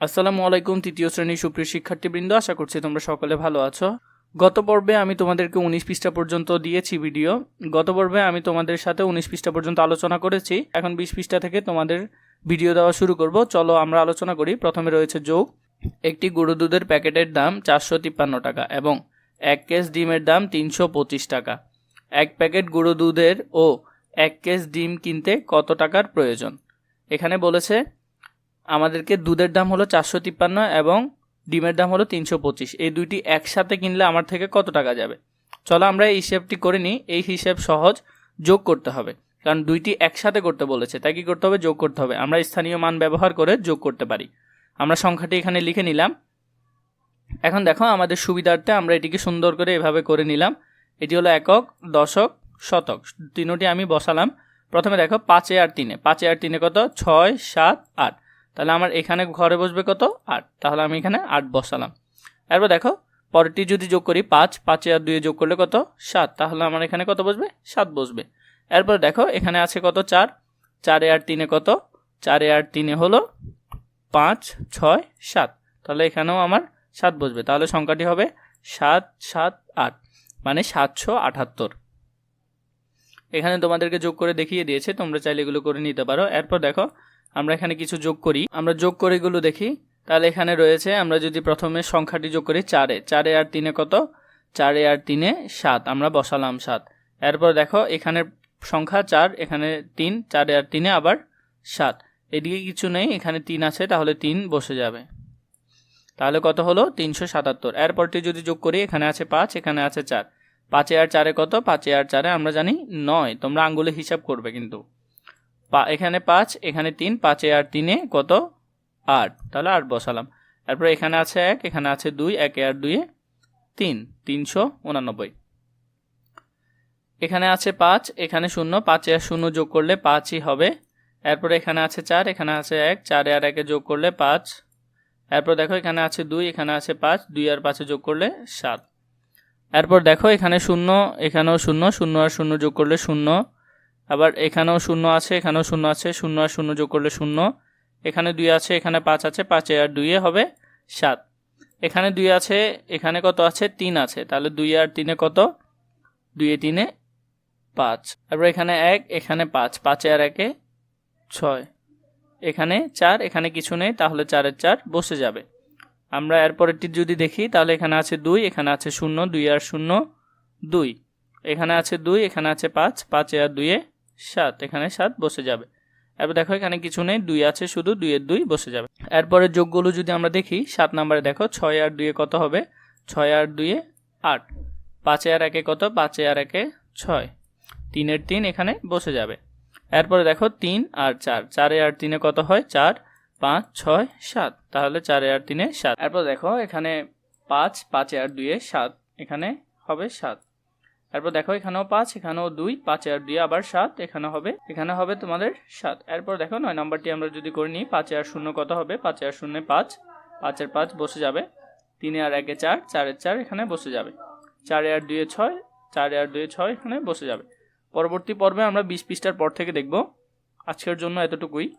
আসসালামু আলাইকুম, তৃতীয় শ্রেণির সুপ্রিয় শিক্ষার্থীবৃন্দ, আশা করছি তোমরা সকলে ভালো আছো। গত পর্বে আমি তোমাদেরকে উনিশ পৃষ্ঠা পর্যন্ত দিয়েছি ভিডিও। গত পর্বে আমি তোমাদের সাথে উনিশ পৃষ্ঠা পর্যন্ত আলোচনা করেছি। এখন বিশ পৃষ্ঠা থেকে তোমাদের ভিডিও দেওয়া শুরু করব। চলো আমরা আলোচনা করি। প্রথমে রয়েছে যোগ। একটি গরু দুধের প্যাকেটের দাম চারশো তিপ্পান্ন টাকা এবং এক কেস ডিমের দাম তিনশো পঁচিশ টাকা। এক প্যাকেট গরু দুধের ও এক কেস ডিম কিনতে কত টাকার প্রয়োজন? এখানে বলেছে আমাদেরকে দুধের দাম হলো চারশো তিপ্পান্ন এবং ডিমের দাম হলো তিনশো পঁচিশ। এই দুইটি একসাথে কিনলে আমার থেকে কত টাকা যাবে? চলো আমরা এই হিসেবটি করে নিই। এই হিসেব সহজ যোগ করতে হবে। কারণ দুইটি একসাথে করতে বলেছে, তাই কি করতে হবে? যোগ করতে হবে। আমরা স্থানীয় মান ব্যবহার করে যোগ করতে পারি। আমরা সংখ্যাটি এখানে লিখে নিলাম। এখন দেখো, আমাদের সুবিধার্থে আমরা এটিকে সুন্দর করে এভাবে করে নিলাম। এটি হলো একক, দশক, শতক। তিনোটি আমি বসালাম। প্রথমে দেখো, পাঁচে আর তিনে। পাঁচে আর তিনে কত? ছয়, সাত, আট। তাহলে আমার এখানে ঘরে বসবে কত? আট। তাহলে আমি এখানে আট বসালাম। এরপর দেখো, পরেরটি যদি যোগ করি পাঁচ, পাঁচে আর দুয়ে যোগ করলে কত? সাত। তাহলে আমার এখানে কত বসবে? সাত বসবে। এরপর দেখো, এখানে আছে কত? চার। চারে আর তিনে কত? চারে আর তিনে হলো পাঁচ, ছয়, সাত। তাহলে এখানেও আমার সাত বসবে। তাহলে সংখ্যাটি হবে সাত সাত, আট। মানে সাতশো আটাত্তর। এখানে তোমাদেরকে যোগ করে দেখিয়ে দিয়েছে, তোমরা চাইলে এগুলো করে নিতে পারো। এরপর দেখো, আমরা এখানে কিছু যোগ করি। আমরা যোগ করে এগুলো দেখি। তাহলে এখানে রয়েছে, আমরা যদি প্রথমে সংখ্যাটি যোগ করি, চারে। চারে আর তিনে কত? চারে আর তিনে সাত। আমরা বসালাম সাত। এরপর দেখো, এখানে সংখ্যা চার, এখানে তিন, চারে আর তিনে আবার সাত। এদিকে কিছু নেই, এখানে তিন আছে, তাহলে তিন বসে যাবে। তাহলে কত হলো? তিনশো সাতাত্তর। এরপরটি যদি যোগ করি, এখানে আছে পাঁচ, এখানে আছে চার। পাঁচে আর চারে কত? পাঁচে আর চারে আমরা জানি নয়। তোমরা আঙ্গুলে হিসাব করবে কিন্তু। পা, এখানে পাঁচ, এখানে তিন, পাঁচে আর তিনে কত? আট। তাহলে আট বসালাম। তারপরে এখানে আছে এক, এখানে আছে দুই, একে আর দুইয়ে তিন। তিনশো উনানব্বই। এখানে আছে পাঁচ, এখানে শূন্য, পাঁচে আর শূন্য যোগ করলে পাঁচই হবে। এরপরে এখানে আছে চার, এখানে আছে এক, চারে আর একে যোগ করলে পাঁচ। এরপর দেখো এখানে আছে দুই, এখানে আছে পাঁচ, দুই আর পাঁচে যোগ করলে সাত। এরপর দেখো এখানে শূন্য, এখানেও শূন্য শূন্য আর শূন্য যোগ করলে শূন্য। আবার এখানেও শূন্য আছে, এখানেও শূন্য আছে, শূন্য আর শূন্য যোগ করলে শূন্য। এখানে দুই আছে, এখানে পাঁচ আছে, পাঁচে আর দুইয়ে হবে সাত। এখানে দুই আছে, এখানে কত আছে? তিন আছে। তাহলে দুই আর তিনে কত? দুইয়ে তিনে পাঁচ। তারপর এখানে এক, এখানে পাঁচ, পাঁচে আর একে ছয়। এখানে চার, এখানে কিছু নেই, তাহলে চারের চার বসে যাবে। আমরা এরপরেরটি যদি দেখি, তাহলে এখানে আছে দুই, এখানে আছে শূন্য, দুই আর শূন্য, দুই। এখানে আছে দুই, এখানে আছে পাঁচ, পাঁচে আর দুইয়ে সাত। এখানে সাত বসে যাবে। এরপর দেখো, এখানে কিছু নেই, দুই আছে শুধু দুইয়ের দুই বসে যাবে। এরপরে যোগগুলো যদি আমরা দেখি, সাত নম্বরে দেখো, ছয় আর দুইয়ে কত হবে? ছয় আর দুইয়ে আট। পাঁচে আর একে কত? পাঁচে আর একে ছয়। তিনের তিন এখানে বসে যাবে। এরপরে দেখো, তিন আর চার। চারে আর তিনে কত হয়? চার। পাঁচ, ছয়, সাত। তাহলে চারে আর তিনে সাত। এরপর দেখো, এখানে পাঁচ, পাঁচে আর দুইয়ে সাত। এখানে হবে সাত। এরপর দেখো, এখানেও পাঁচ, এখানেও দুই, পাঁচে আর দুই আবার সাত। এখানে হবে এখানে হবে তোমাদের সাত। এরপর দেখো, নয় নম্বরটি আমরা যদি করে নিই, পাঁচে আর শূন্য কত হবে? পাঁচে আর শূন্য পাঁচ। পাঁচের পাঁচ বসে যাবে। তিনে আর একে চার চারের চার এখানে বসে যাবে। চারে আর দুয়ে ছয়, চারে আর দুয়ে ছয় এখানে বসে যাবে। পরবর্তী পর্বে আমরা বিশ পৃষ্ঠার পর থেকে দেখব। আজকের জন্য এতটুকুই।